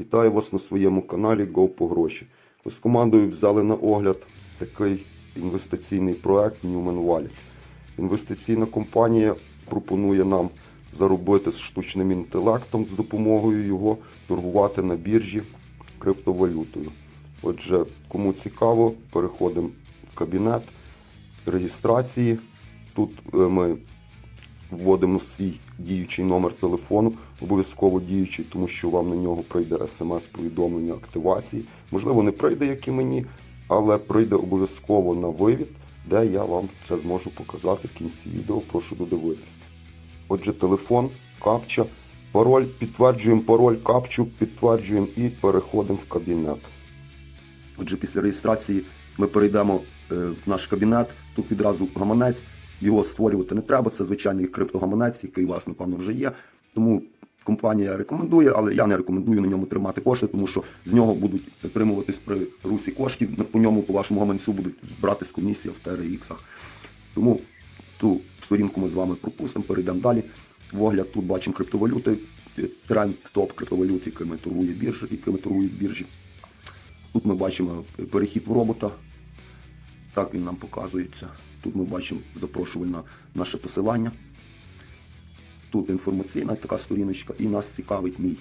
Вітаю вас на своєму каналі Go по гроші. Ми з командою взяли на огляд такий інвестиційний проект Newman Wallet. Інвестиційна компанія пропонує нам заробити з штучним інтелектом з допомогою його торгувати на біржі криптовалютою. Отже, кому цікаво, переходимо в кабінет реєстрації. Тут е, ми вводимо свій діючий номер телефону, обов'язково діючий, тому що вам на нього прийде смс-повідомлення активації. Можливо, не прийде, як і мені, але прийде обов'язково на вивід, де я вам це зможу показати в кінці відео. Прошу додивитися. Отже, телефон, капча, пароль, підтверджуємо пароль, капчу, підтверджуємо і переходимо в кабінет. Отже, після реєстрації ми перейдемо е, в наш кабінет. Тут відразу гаманець. Його створювати не треба. Це звичайний криптогаманець, який у вас, напевно, вже є. Тому компанія рекомендує, але я не рекомендую на ньому тримати кошти, тому що з нього будуть отримуватись при русі коштів. По ньому, по вашому гаманцю, будуть братись комісія в TRX. Тому ту сторінку ми з вами пропустимо, перейдемо далі. В огляд тут бачимо криптовалюти, тренд топ криптовалют, якими торгує біржа, якими торгують біржі. Тут ми бачимо перехід в робота. Так він нам показується. Тут ми бачимо запрошувальне наше посилання. Тут інформаційна така сторіночка, і нас цікавить мій.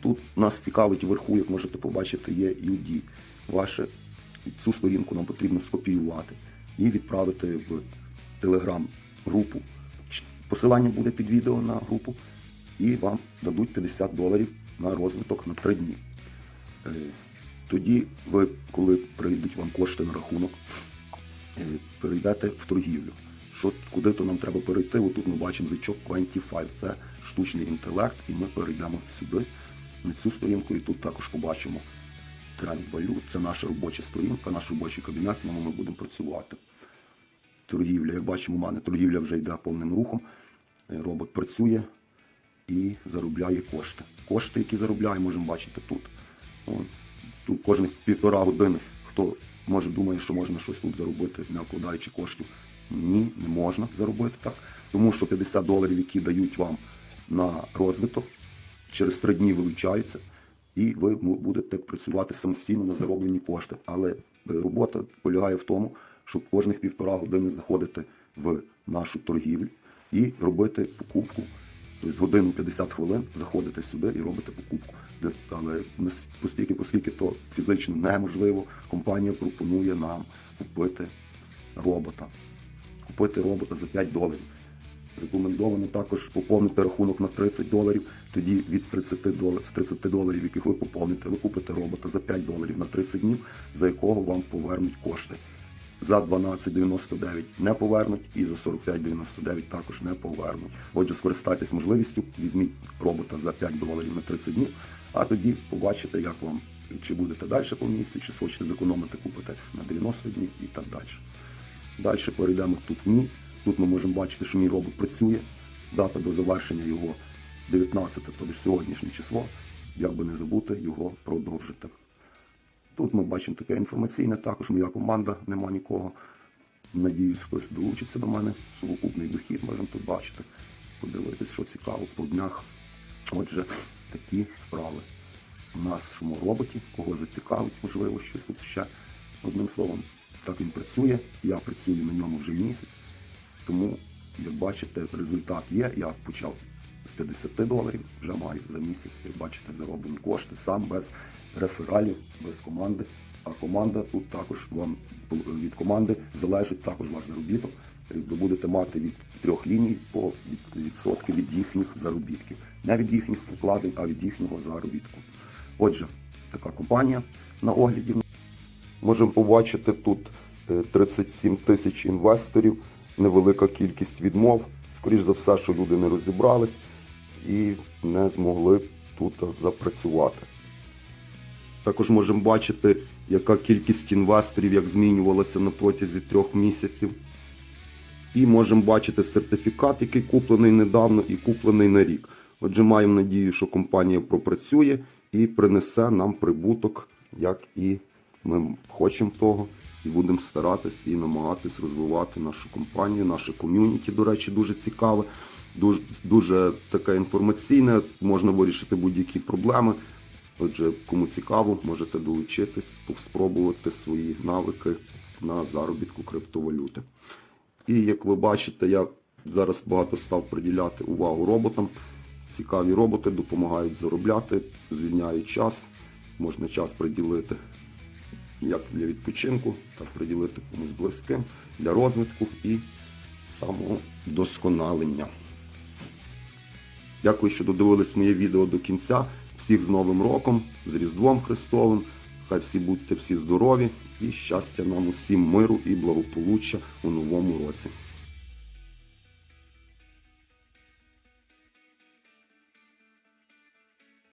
Тут нас цікавить вверху, як можете побачити, є UD. Ваше цю сторінку нам потрібно скопіювати і відправити в телеграм-групу. Посилання буде під відео на групу, і вам дадуть 50 доларів на розвиток на 3 дні. Е, Тоді ви, коли прийдуть вам кошти на рахунок, е, перейдете в торгівлю. Що, куди то нам треба перейти? Отут ми бачимо значок 25. Це штучний інтелект, і ми перейдемо сюди, на цю сторінку, і тут також побачимо тренд валют. Це наша робоча сторінка, наш робочий кабінет, в ньому ми будемо працювати. Торгівля, як бачимо, у мене торгівля вже йде повним рухом. Робот працює і заробляє кошти. Кошти, які заробляє, можемо бачити тут. Тут кожних півтора години хто може думає, що можна щось тут заробити, не вкладаючи коштів. Ні, не можна заробити так. Тому що 50 доларів, які дають вам на розвиток, через три дні вилучаються, і ви будете працювати самостійно на зароблені кошти. Але е, робота полягає в тому, щоб кожних півтора години заходити в нашу торгівлю і робити покупку. Тобто годину 50 хвилин заходите сюди і робите покупку. Але оскільки, оскільки то фізично неможливо, компанія пропонує нам купити робота. Купити робота за 5 доларів. Рекомендовано також поповнити рахунок на 30 доларів. Тоді від 30 доларів, з 30 доларів, яких ви поповните, ви купите робота за 5 доларів на 30 днів, за якого вам повернуть кошти. За 12,99 не повернуть і за 45,99 також не повернуть. Отже, скористайтесь можливістю, візьміть робота за 5 доларів на 30 днів, а тоді побачите, як вам чи будете далі по місці, чи хочете зекономити, купите на 90 днів і так далі. Далі перейдемо тут в ні. Тут ми можемо бачити, що мій робот працює. Дата до завершення його 19, тобто сьогоднішнє число. Як би не забути його продовжити. Тут ми бачимо таке інформаційне, також моя команда, нема нікого. Надіюсь, хтось долучиться до мене. Сукупний дохід можемо тут бачити. Подивитись, що цікаво по днях. Отже, такі справи. У нас в шумороботі, кого зацікавить, можливо, щось тут ще. Одним словом, так він працює. Я працюю на ньому вже місяць. Тому, як бачите, результат є. Я почав з 50 доларів, вже маю за місяць, як бачите, зароблені кошти сам без рефералів, без команди. А команда тут також вам від команди залежить також ваш заробіток. Ви будете мати від трьох ліній по відсотки від їхніх заробітків. Не від їхніх вкладень, а від їхнього заробітку. Отже, така компанія на огляді. Можемо побачити тут 37 тисяч інвесторів, невелика кількість відмов. Скоріш за все, що люди не розібрались і не змогли тут запрацювати. Також можемо бачити, яка кількість інвесторів як змінювалася на протязі трьох місяців. І можемо бачити сертифікат, який куплений недавно і куплений на рік. Отже, маємо надію, що компанія пропрацює і принесе нам прибуток, як і ми хочемо того, і будемо старатись і намагатись розвивати нашу компанію, наше ком'юніті, до речі, дуже цікаве, дуже, дуже таке інформаційне, можна вирішити будь-які проблеми. Отже, кому цікаво, можете долучитись, спробувати свої навики на заробітку криптовалюти. І як ви бачите, я зараз багато став приділяти увагу роботам. Цікаві роботи допомагають заробляти, звільняють час, можна час приділити як для відпочинку, так приділити комусь близьким, для розвитку і самодосконалення. Дякую, що додивились моє відео до кінця. Всіх з Новим роком, з Різдвом Христовим. Хай всі будьте всі здорові і щастя нам усім миру і благополуччя у новому році.